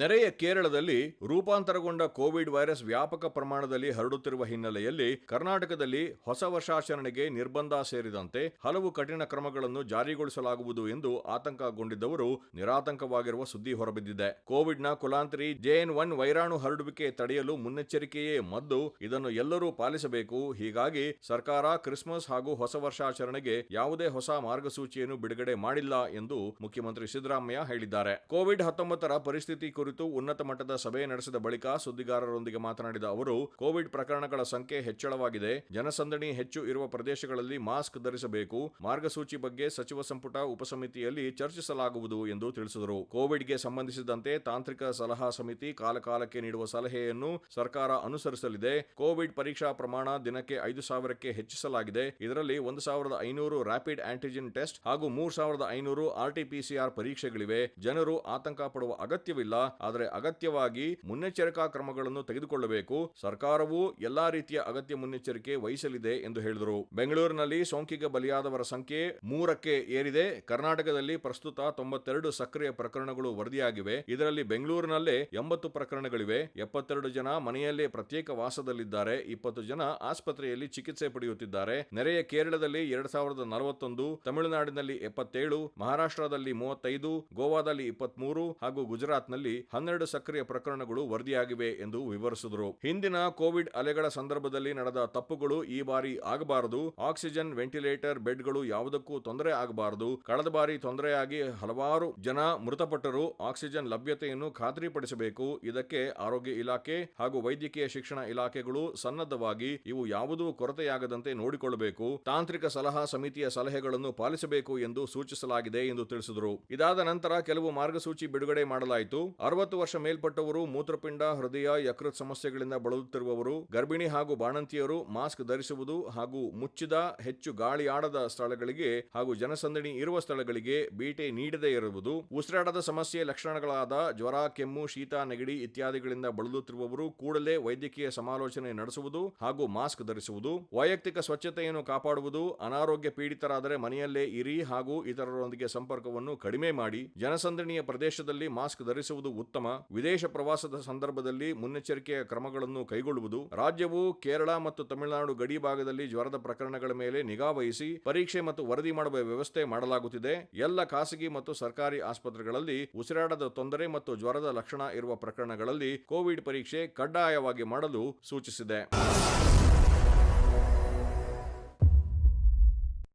ನೆರೆಯ ಕೇರಳದಲ್ಲಿ ರೂಪಾಂತರಗೊಂಡ Covid virus ವ್ಯಾಪಕ ಪ್ರಮಾಣದಲ್ಲಿ ಹರಡುತ್ತಿರುವ ಹಿನ್ನೆಲೆಯಲ್ಲಿ ಕರ್ನಾಟಕದಲ್ಲಿ ಹೊಸ ವರ್ಷಾಚರಣೆಗೆ ನಿರ್ಬಂಧ ಸೇರಿದಂತೆ ಹಲವು ಕಠಿಣ ಕ್ರಮಗಳನ್ನು ಜಾರಿಗೊಳಿಸಲಾಗುವುದು ಎಂದು ಆತಂಕಗೊಂಡಿದ್ದವರು ನಿರಾತಂಕವಾಗಿರುವ ಸುದ್ದಿ ಹೊರಬಿದ್ದಿದೆ. ಕೋವಿಡ್ನ ಕುಲಾಂತರಿ ಜೆಎನ್ ಒನ್ ವೈರಾಣು ಹರಡುವಿಕೆ ತಡೆಯಲು ಮುನ್ನೆಚ್ಚರಿಕೆಯೇ ಮದ್ದು, ಇದನ್ನು ಎಲ್ಲರೂ ಪಾಲಿಸಬೇಕು. ಹೀಗಾಗಿ ಸರ್ಕಾರ ಕ್ರಿಸ್ಮಸ್ ಹಾಗೂ ಹೊಸ ವರ್ಷಾಚರಣೆಗೆ ಯಾವುದೇ ಹೊಸ ಮಾರ್ಗಸೂಚಿಯನ್ನು ಬಿಡುಗಡೆ ಮಾಡಿಲ್ಲ ಎಂದು ಮುಖ್ಯಮಂತ್ರಿ ಸಿದ್ದರಾಮಯ್ಯ ಹೇಳಿದ್ದಾರೆ. ಕೋವಿಡ್ ಹತ್ತೊಂಬತ್ತರ ಪರಿಸ್ಥಿತಿ ಕುರಿತು ಉನ್ನತ ಮಟ್ಟದ ಸಭೆ ನಡೆಸಿದ ಬಳಿಕ ಸುದ್ದಿಗಾರರೊಂದಿಗೆ ಮಾತನಾಡಿದ ಅವರು, ಕೋವಿಡ್ ಪ್ರಕರಣಗಳ ಸಂಖ್ಯೆ ಹೆಚ್ಚಳವಾಗಿದೆ. ಜನಸಂದಣಿ ಹೆಚ್ಚು ಇರುವ ಪ್ರದೇಶಗಳಲ್ಲಿ ಮಾಸ್ಕ್ ಧರಿಸಬೇಕು. ಮಾರ್ಗಸೂಚಿ ಬಗ್ಗೆ ಸಚಿವ ಸಂಪುಟ ಉಪಸಮಿತಿಯಲ್ಲಿ ಚರ್ಚಿಸಲಾಗುವುದು ಎಂದು ತಿಳಿಸಿದರು. ಕೋವಿಡ್ಗೆ ಸಂಬಂಧಿಸಿದಂತೆ ತಾಂತ್ರಿಕ ಸಲಹಾ ಸಮಿತಿ ಕಾಲಕಾಲಕ್ಕೆ ನೀಡುವ ಸಲಹೆಯನ್ನು ಸರ್ಕಾರ ಅನುಸರಿಸಲಿದೆ. ಕೋವಿಡ್ ಪರೀಕ್ಷಾ ಪ್ರಮಾಣ ದಿನಕ್ಕೆ ಐದು ಸಾವಿರಕ್ಕೆ ಹೆಚ್ಚಿಸಲಾಗಿದೆ. ಇದರಲ್ಲಿ ಒಂದು ಸಾವಿರದ ಐನೂರು ರ್ಯಾಪಿಡ್ ಆಂಟಿಜೆನ್ ಟೆಸ್ಟ್ ಹಾಗೂ ಮೂರು ಸಾವಿರದ ಐನೂರು ಆರ್ಟಿಪಿಸಿಆರ್ ಪರೀಕ್ಷೆಗಳಿವೆ. ಜನರು ಆತಂಕ ಪಡುವ ಅಗತ್ಯವಿಲ್ಲ. ಆದರೆ ಅಗತ್ಯವಾಗಿ ಮುನ್ನೆಚ್ಚರಿಕಾ ಕ್ರಮಗಳನ್ನು ತೆಗೆದುಕೊಳ್ಳಬೇಕು. ಸರ್ಕಾರವು ಎಲ್ಲಾ ರೀತಿಯ ಅಗತ್ಯ ಮುನ್ನೆಚ್ಚರಿಕೆ ವಹಿಸಲಿದೆ ಎಂದು ಹೇಳಿದರು. ಬೆಂಗಳೂರಿನಲ್ಲಿ ಸೋಂಕಿಗೆ ಬಲಿಯಾದವರ ಸಂಖ್ಯೆ ಮೂರಕ್ಕೆ ಏರಿದೆ. ಕರ್ನಾಟಕದಲ್ಲಿ ಪ್ರಸ್ತುತ ತೊಂಬತ್ತೆರಡು ಸಕ್ರಿಯ ಪ್ರಕರಣಗಳು ವರದಿಯಾಗಿವೆ. ಇದರಲ್ಲಿ ಬೆಂಗಳೂರಿನಲ್ಲೇ ಎಂಬತ್ತು ಪ್ರಕರಣಗಳಿವೆ. ಎಪ್ಪತ್ತೆರಡು ಜನ ಮನೆಯಲ್ಲೇ ಪ್ರತ್ಯೇಕ ವಾಸದಲ್ಲಿದ್ದಾರೆ. ಇಪ್ಪತ್ತು ಜನ ಆಸ್ಪತ್ರೆಯಲ್ಲಿ ಚಿಕಿತ್ಸೆ ಪಡೆಯುತ್ತಿದ್ದಾರೆ. ನೆರೆಯ ಕೇರಳದಲ್ಲಿ ಎರಡ್ ಸಾವಿರದ ನಲವತ್ತೊಂದು, ತಮಿಳುನಾಡಿನಲ್ಲಿ ಎಪ್ಪತ್ತೇಳು, ಮಹಾರಾಷ್ಟ್ರದಲ್ಲಿ ಮೂವತ್ತೈದು, ಗೋವಾದಲ್ಲಿ ಇಪ್ಪತ್ಮೂರು ಹಾಗೂ ಗುಜರಾತ್ನಲ್ಲಿ ಹನ್ನೆರಡು ಸಕ್ರಿಯ ಪ್ರಕರಣಗಳು ವರದಿಯಾಗಿವೆ ಎಂದು ವಿವರಿಸಿದರು. ಹಿಂದಿನ ಕೋವಿಡ್ ಅಲೆಗಳ ಸಂದರ್ಭದಲ್ಲಿ ನಡೆದ ತಪ್ಪುಗಳು ಈ ಬಾರಿ ಆಗಬಾರದು. ಆಕ್ಸಿಜನ್, ವೆಂಟಿಲೇಟರ್, ಬೆಡ್ಗಳು ಯಾವುದಕ್ಕೂ ತೊಂದರೆ ಆಗಬಾರದು. ಕಳೆದ ಬಾರಿ ತೊಂದರೆಯಾಗಿ ಹಲವಾರು ಜನ ಮೃತಪಟ್ಟರು. ಆಕ್ಸಿಜನ್ ಲಭ್ಯತೆಯನ್ನು ಖಾತ್ರಿಪಡಿಸಬೇಕು. ಇದಕ್ಕೆ ಆರೋಗ್ಯ ಇಲಾಖೆ ಹಾಗೂ ವೈದ್ಯಕೀಯ ಶಿಕ್ಷಣ ಇಲಾಖೆಗಳು ಸನ್ನದ್ಧವಾಗಿ ಇವು ಯಾವುದೂ ಕೊರತೆಯಾಗದಂತೆ ನೋಡಿಕೊಳ್ಳಬೇಕು. ತಾಂತ್ರಿಕ ಸಲಹಾ ಸಮಿತಿಯ ಸಲಹೆಗಳನ್ನು ಪಾಲಿಸಬೇಕು ಎಂದು ಸೂಚಿಸಲಾಗಿದೆ ಎಂದು ತಿಳಿಸಿದರು. ಇದಾದ ನಂತರ ಕೆಲವು ಮಾರ್ಗಸೂಚಿ ಬಿಡುಗಡೆ ಮಾಡಲಾಯಿತು. ಅರವತ್ತು ವರ್ಷ ಮೇಲ್ಪಟ್ಟವರು ಮೂತ್ರಪಿಂಡ, ಹೃದಯ, ಯಕೃತ್ ಸಮಸ್ಯೆಗಳಿಂದ ಬಳಲುತ್ತಿರುವವರು, ಗರ್ಭಿಣಿ ಹಾಗೂ ಬಾಣಂತಿಯರು ಮಾಸ್ಕ್ ಧರಿಸುವುದು ಹಾಗೂ ಮುಚ್ಚಿದ, ಹೆಚ್ಚು ಗಾಳಿ ಆಡದ ಸ್ಥಳಗಳಿಗೆ ಹಾಗೂ ಜನಸಂದಣಿ ಇರುವ ಸ್ಥಳಗಳಿಗೆ ಬೇಟೆ ನೀಡದೇ ಇರುವುದು, ಉಸಿರಾಟದ ಸಮಸ್ಯೆ ಲಕ್ಷಣಗಳಾದ ಜ್ವರ, ಕೆಮ್ಮು, ಶೀತ, ನೆಗಡಿ ಇತ್ಯಾದಿಗಳಿಂದ ಬಳಲುತ್ತಿರುವವರು ಕೂಡಲೇ ವೈದ್ಯಕೀಯ ಸಮಾಲೋಚನೆ ನಡೆಸುವುದು ಹಾಗೂ ಮಾಸ್ಕ್ ಧರಿಸುವುದು, ವೈಯಕ್ತಿಕ ಸ್ವಚ್ಛತೆಯನ್ನು ಕಾಪಾಡುವುದು, ಅನಾರೋಗ್ಯ ಪೀಡಿತರಾದರೆ ಮನೆಯಲ್ಲೇ ಇರಿ ಹಾಗೂ ಇತರರೊಂದಿಗೆ ಸಂಪರ್ಕವನ್ನು ಕಡಿಮೆ ಮಾಡಿ, ಜನಸಂದಣಿಯ ಪ್ರದೇಶದಲ್ಲಿ ಮಾಸ್ಕ್ ಧರಿಸುವುದು ಉತ್ತಮ. ವಿದೇಶ ಪ್ರವಾಸದ ಸಂದರ್ಭದಲ್ಲಿ ಮುನ್ನೆಚ್ಚರಿಕೆಯ ಕ್ರಮಗಳನ್ನು ಕೈಗೊಳ್ಳುವುದು, ರಾಜ್ಯವು ಕೇರಳ ಮತ್ತು ತಮಿಳುನಾಡು ಗಡಿ ಭಾಗದಲ್ಲಿ ಜ್ವರದ ಪ್ರಕರಣಗಳ ಮೇಲೆ ನಿಗಾ ವಹಿಸಿ ಪರೀಕ್ಷೆ ಮತ್ತು ವರದಿ ಮಾಡುವ ವ್ಯವಸ್ಥೆ ಮಾಡಲಾಗುತ್ತಿದೆ. ಎಲ್ಲ ಖಾಸಗಿ ಮತ್ತು ಸರ್ಕಾರಿ ಆಸ್ಪತ್ರೆಗಳಲ್ಲಿ ಉಸಿರಾಟದ ತೊಂದರೆ ಮತ್ತು ಜ್ವರದ ಲಕ್ಷಣ ಇರುವ ಪ್ರಕರಣಗಳಲ್ಲಿ ಕೋವಿಡ್ ಪರೀಕ್ಷೆ ಕಡ್ಡಾಯವಾಗಿ ಮಾಡಲು ಸೂಚಿಸಿದೆ.